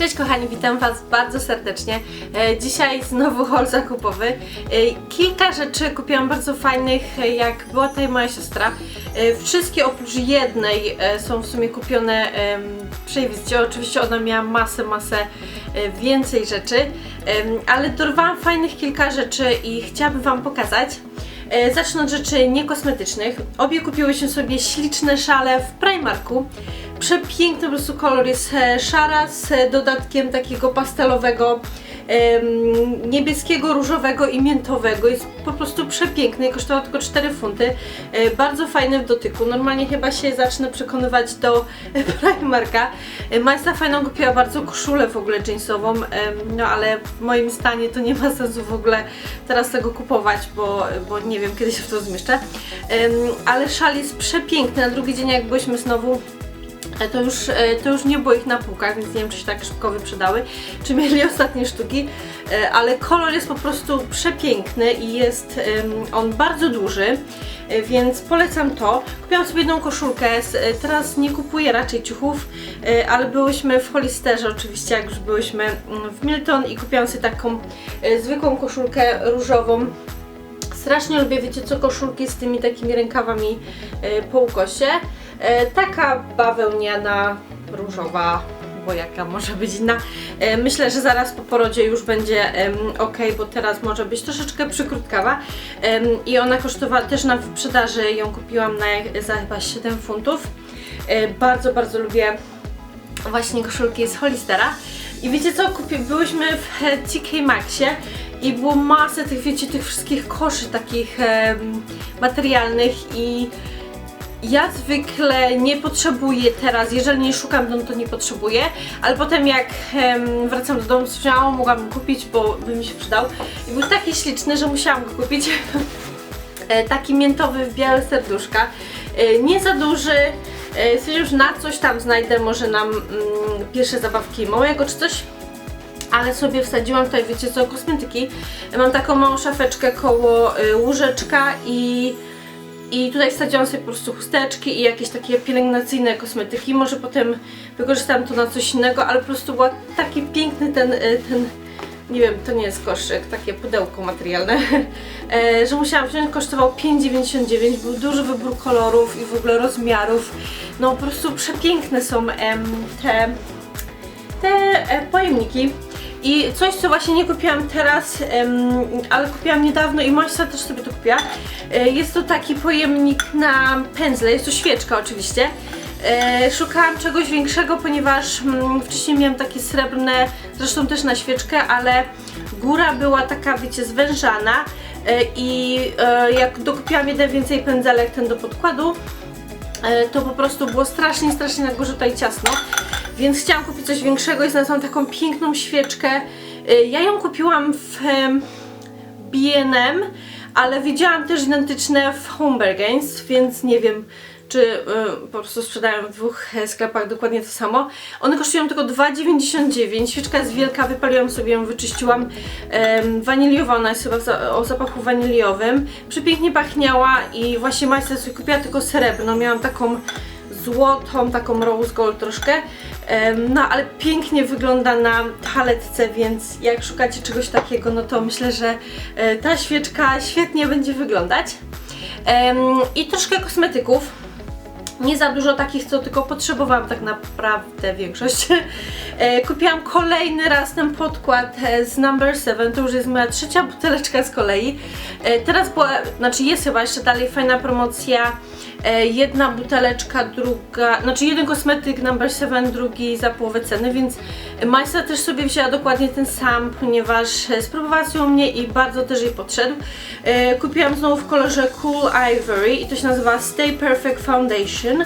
Cześć kochani, witam Was bardzo serdecznie. E, Dzisiaj znowu haul zakupowy. E, Kilka rzeczy kupiłam bardzo fajnych, e, jak była tutaj moja siostra. Wszystkie oprócz jednej są w sumie kupione em, w przejście. Oczywiście ona miała masę, masę więcej rzeczy, ale dorwałam fajnych kilka rzeczy i chciałabym Wam pokazać. E, Zacznę od rzeczy niekosmetycznych. Obie kupiłyśmy sobie śliczne szale w Primarku. Przepiękny po prostu kolor jest e, szara z dodatkiem takiego pastelowego, niebieskiego, różowego i miętowego. Jest po prostu przepiękny, kosztował tylko 4 funty. E, Bardzo fajny w dotyku. Normalnie chyba się zacznę przekonywać do Primarka. E, Majsta fajną kupiła bardzo koszulę w ogóle jeansową, no ale w moim stanie to nie ma sensu w ogóle teraz tego kupować, bo, bo nie wiem kiedy się w to zmieszczę. Ale szal jest przepiękny. Na drugi dzień jak byliśmy znowu to już, e, to już nie było ich na półkach, więc nie wiem, czy się tak szybko wyprzedały, czy mieli ostatnie sztuki, e, ale kolor jest po prostu przepiękny i jest on bardzo duży, e, więc polecam to. Kupiłam sobie jedną koszulkę, e, teraz nie kupuję raczej ciuchów, e, ale byłyśmy w Hollisterze oczywiście, jak już byłyśmy mm, w Milton i kupiłam sobie taką e, zwykłą koszulkę różową, Strasznie lubię, wiecie co, koszulki z tymi takimi rękawami e, po ukosie. E, taka bawełniana, różowa, bo jaka może być inna. E, myślę, że zaraz po porodzie już będzie ok, bo teraz może być troszeczkę przykrótkawa. I ona kosztowała też na wyprzedaży, ją kupiłam na, za chyba 7 funtów. E, bardzo, bardzo lubię właśnie koszulki z Hollistera. I wiecie co, kupi, byłyśmy w TK Maxie i było masę tych, wiecie, tych wszystkich koszy takich materialnych i ja zwykle nie potrzebuję teraz, jeżeli nie szukam, no to nie potrzebuję, ale potem jak em, wracam do domu, śmiało mogłam kupić, bo by mi się przydał. I był taki śliczny, że musiałam go kupić. E, taki miętowy w białe serduszka. E, Nie za duży, e, sobie już na coś tam znajdę, może nam mm, pierwsze zabawki małego czy coś. Ale sobie wsadziłam tutaj, wiecie co, kosmetyki. Mam taką małą szafeczkę koło y, łóżeczka i, i tutaj wsadziłam sobie po prostu chusteczki i jakieś takie pielęgnacyjne kosmetyki. Może potem wykorzystam to na coś innego, ale po prostu był taki piękny ten, y, ten nie wiem, to nie jest koszyk, takie pudełko materialne, e, że musiałam wziąć, kosztował 5,99, był duży wybór kolorów i w ogóle rozmiarów, no po prostu przepiękne są te, te e, pojemniki. I coś, co właśnie nie kupiłam teraz, ale kupiłam niedawno i Maśka też sobie to kupiła. E, jest to taki pojemnik na pędzle, jest to świeczka oczywiście. E, szukałam czegoś większego, ponieważ mm, wcześniej miałam takie srebrne, zresztą też na świeczkę, ale góra była taka, wiecie, zwężana e, i jak dokupiłam jeden więcej pędzelek, ten do podkładu, to po prostu było strasznie, strasznie na górze tutaj ciasno. Więc chciałam kupić coś większego i znalazłam taką piękną świeczkę. E, Ja ją kupiłam w B&M, ale widziałam też identyczne w Home Bargains, więc nie wiem, czy y, po prostu sprzedają w dwóch e, sklepach dokładnie to samo. One kosztują tylko 2,99. Świeczka jest wielka, wypaliłam sobie ją, wyczyściłam. Waniliowa, ona jest chyba o zapachu waniliowym. Przepięknie pachniała i właśnie Majster sobie kupiła tylko srebrną. Miałam taką złotą, taką rose gold troszkę. No ale pięknie wygląda na paletce, więc jak szukacie czegoś takiego, no to myślę, że e, ta świeczka świetnie będzie wyglądać. I troszkę kosmetyków. Nie za dużo takich, co tylko potrzebowałam tak naprawdę większość. E, Kupiłam kolejny raz ten podkład e, z Number 7, to już jest moja trzecia buteleczka z kolei. E, Teraz była, znaczy jest chyba jeszcze dalej fajna promocja. E, Jedna buteleczka, druga, znaczy jeden kosmetyk Number 7, drugi za połowę ceny, więc Majsa też sobie wzięła dokładnie ten sam, ponieważ spróbowała się u mnie i bardzo też jej podszedł. E, Kupiłam znowu w kolorze Cool Ivory i to się nazywa Stay Perfect Foundation.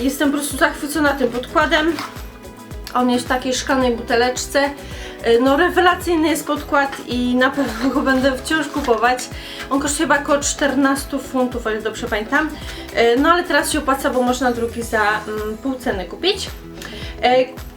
Jestem po prostu zachwycona tym podkładem. On jest w takiej szklanej buteleczce. E, No rewelacyjny jest podkład i na pewno go będę wciąż kupować. On kosztuje chyba około 14 funtów, o ile dobrze pamiętam. E, No ale teraz się opłaca, bo można drugi za mm, pół ceny kupić.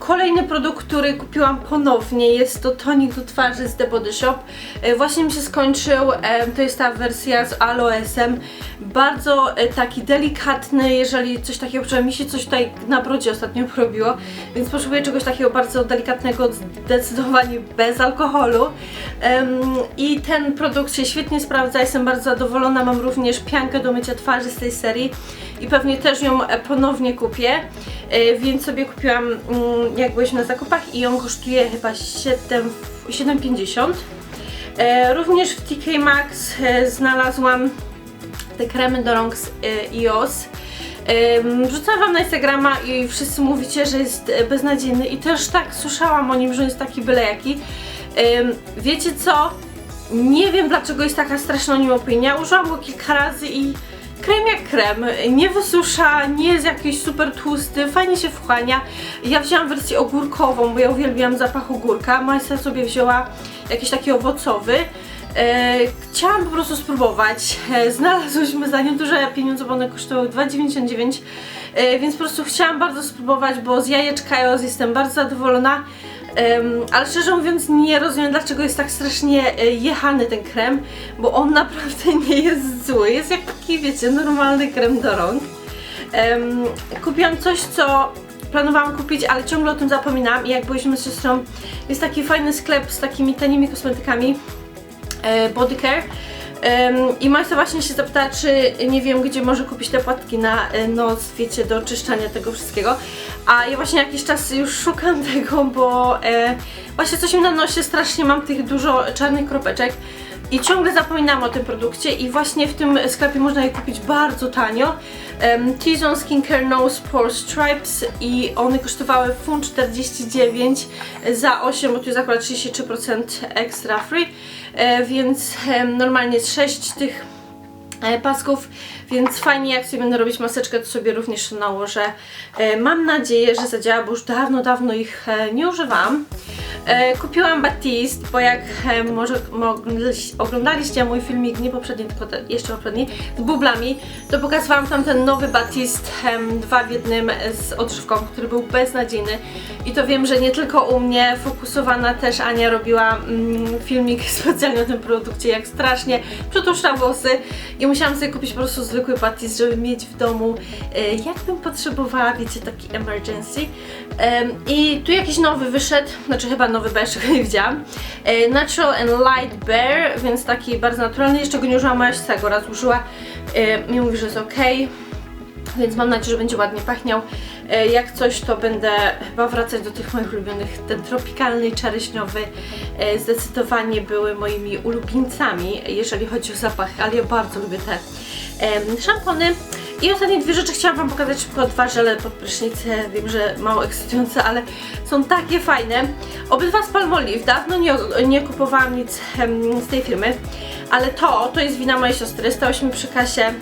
Kolejny produkt, który kupiłam ponownie, jest to tonik do twarzy z The Body Shop. E, właśnie mi się skończył, e, to jest ta wersja z aloesem. Bardzo e, taki delikatny, jeżeli coś takiego, przynajmniej mi się coś tutaj na brodzie ostatnio porobiło, więc potrzebuję czegoś takiego bardzo delikatnego, zdecydowanie bez alkoholu. I ten produkt się świetnie sprawdza, jestem bardzo zadowolona. Mam również piankę do mycia twarzy z tej serii i pewnie też ją ponownie kupię. Więc sobie kupiłam, mm, jak byliśmy na zakupach i on kosztuje chyba 7 7,50. E, Również w TK Maxx e, znalazłam te kremy do rąk z EOS. Ym, Wrzucam wam na Instagrama i wszyscy mówicie, że jest e, beznadziejny i też tak słyszałam o nim, że jest taki byle jaki. Wiecie co? Nie wiem dlaczego jest taka straszna o nim opinia. Użyłam go kilka razy i krem jak krem. Nie wysusza, nie jest jakiś super tłusty, fajnie się wchłania. Ja wzięłam wersję ogórkową, bo ja uwielbiam zapach ogórka. Majsa sobie wzięła jakiś taki owocowy. E, chciałam po prostu spróbować. E, znalazłyśmy za nim duże pieniądze, bo one kosztowały 2,99 e, więc po prostu chciałam bardzo spróbować, bo z jajeczka jestem bardzo zadowolona. Ale szczerze mówiąc nie rozumiem dlaczego jest tak strasznie e, jechany ten krem, bo on naprawdę nie jest zły, jest jak taki wiecie normalny krem do rąk. Kupiłam coś co planowałam kupić, ale ciągle o tym zapominam i jak byliśmy z siostrą jest taki fajny sklep z takimi tanimi kosmetykami e, Body Care. I Majsa właśnie się zapytała, czy nie wiem, gdzie może kupić te płatki na e, noc, wiecie, do czyszczenia tego wszystkiego. A ja właśnie jakiś czas już szukam tego, bo e, właśnie coś mi na nosie, strasznie mam tych dużo czarnych kropeczek. I ciągle zapominam o tym produkcie i właśnie w tym sklepie można je kupić bardzo tanio. Um, T-Zone Skincare Nose Pore Stripes i one kosztowały funt 49 za 8, bo tu jest akurat 33% extra free, e, więc em, normalnie jest 6 tych e, pasków, więc fajnie jak sobie będę robić maseczkę, to sobie również nałożę. E, Mam nadzieję, że zadziała, bo już dawno, dawno ich e, nie używałam. E, Kupiłam Batiste, bo jak może oglądaliście mój filmik, nie poprzedni, tylko ten, jeszcze poprzedni, z bublami, to pokazywałam tam ten nowy Batiste dwa w jednym z odżywką, który był beznadziejny. I to wiem, że nie tylko u mnie, fokusowana też Ania robiła mm, filmik specjalnie o tym produkcie, jak strasznie przetłuszcza włosy i musiałam sobie kupić po prostu zwykły Batiste, żeby mieć w domu, e, jakbym potrzebowała, wiecie, taki emergency. Em, I tu jakiś nowy wyszedł, znaczy chyba nowy, bo jeszcze go nie widziałam. E, Natural and Light Bear, więc taki bardzo naturalny, jeszcze go nie użyłam, moja siostra go raz użyła e, i mówi, że jest ok. Więc mam nadzieję, że będzie ładnie pachniał. Jak coś, to będę chyba wracać do tych moich ulubionych. Ten tropikalny czereśniowy zdecydowanie były moimi ulubieńcami, jeżeli chodzi o zapach, ale ja bardzo lubię te em, szampony. I ostatnie dwie rzeczy chciałam Wam pokazać szybko. Dwa żele pod prysznicę. Wiem, że mało ekscytujące, ale są takie fajne. Obydwa z Palmolive. Dawno nie, nie kupowałam nic em, z tej firmy, ale to, to jest wina mojej siostry. Stałyśmy przy kasie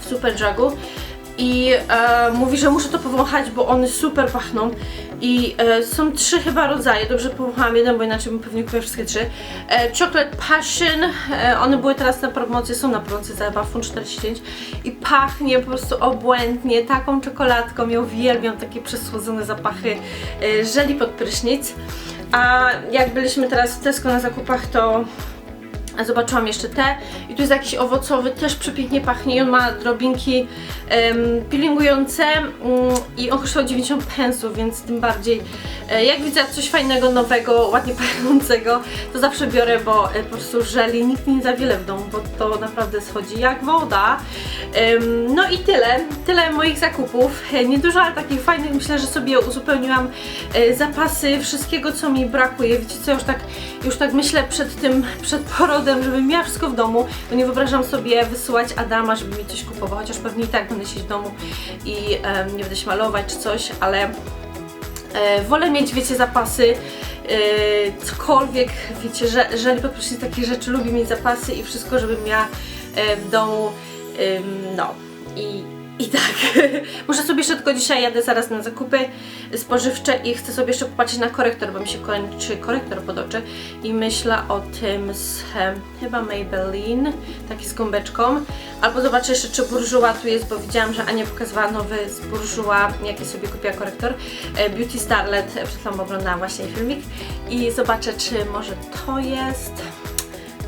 w Superdrugu i e, mówi, że muszę to powąchać, bo one super pachną. I e, są trzy chyba rodzaje, dobrze powąchałam jeden, bo inaczej bym pewnie kupiła wszystkie trzy. E, Chocolate Passion, e, one były teraz na promocji, są na promocji za chyba funt 49 i pachnie po prostu obłędnie, taką czekoladką, ja uwielbiam takie przesłodzone zapachy e, żeli pod prysznic. A jak byliśmy teraz w Tesco na zakupach, to Zobaczyłam jeszcze te i tu jest jakiś owocowy, też przepięknie pachnie i on ma drobinki em, peelingujące mm, i on kosztował 90 pensów, więc tym bardziej e, jak widzę coś fajnego, nowego, ładnie pachnącego, to zawsze biorę, bo e, po prostu żeli nigdy nie za wiele w domu, bo to naprawdę schodzi jak woda. Em, no i tyle, tyle moich zakupów, e, niedużo, ale takich fajnych, myślę, że sobie uzupełniłam e, zapasy wszystkiego, co mi brakuje, wiecie co, już tak, już tak myślę przed tym, przed porodem, żebym miała wszystko w domu, to nie wyobrażam sobie wysyłać Adama, żeby mi coś kupował, chociaż pewnie i tak będę siedzieć w domu i em, nie będę się malować czy coś, ale e, wolę mieć, wiecie, zapasy, e, cokolwiek, wiecie, że, jeżeli po prostu takie rzeczy lubię mieć zapasy i wszystko, żebym miała e, w domu, ym, no. I I tak, muszę sobie jeszcze tylko dzisiaj jadę zaraz na zakupy spożywcze i chcę sobie jeszcze popatrzeć na korektor, bo mi się kończy korektor pod oczy i myślę o tym z chyba Maybelline, taki z gąbeczką, albo zobaczę jeszcze czy Bourjois tu jest, bo widziałam, że Ania pokazywała nowy z Bourjois, jaki sobie kupiła korektor, e, Beauty Starlet, przed chwilą oglądałam właśnie filmik. I zobaczę czy może to jest...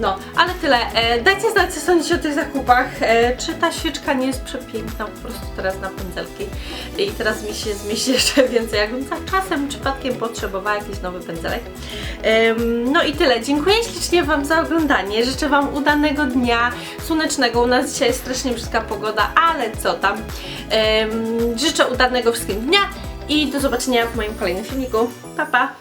No, ale tyle. E, dajcie znać, co sądzicie o tych zakupach. E, czy ta świeczka nie jest przepiękna po prostu teraz na pędzelki. I teraz mi się zmieści jeszcze więcej, jakbym za czasem przypadkiem potrzebowała jakiś nowy pędzelek. Em, no i tyle. Dziękuję ślicznie Wam za oglądanie. Życzę Wam udanego dnia słonecznego. U nas dzisiaj jest strasznie brzydka pogoda, ale co tam. Em, życzę udanego wszystkim dnia i do zobaczenia w moim kolejnym filmiku. Pa, pa!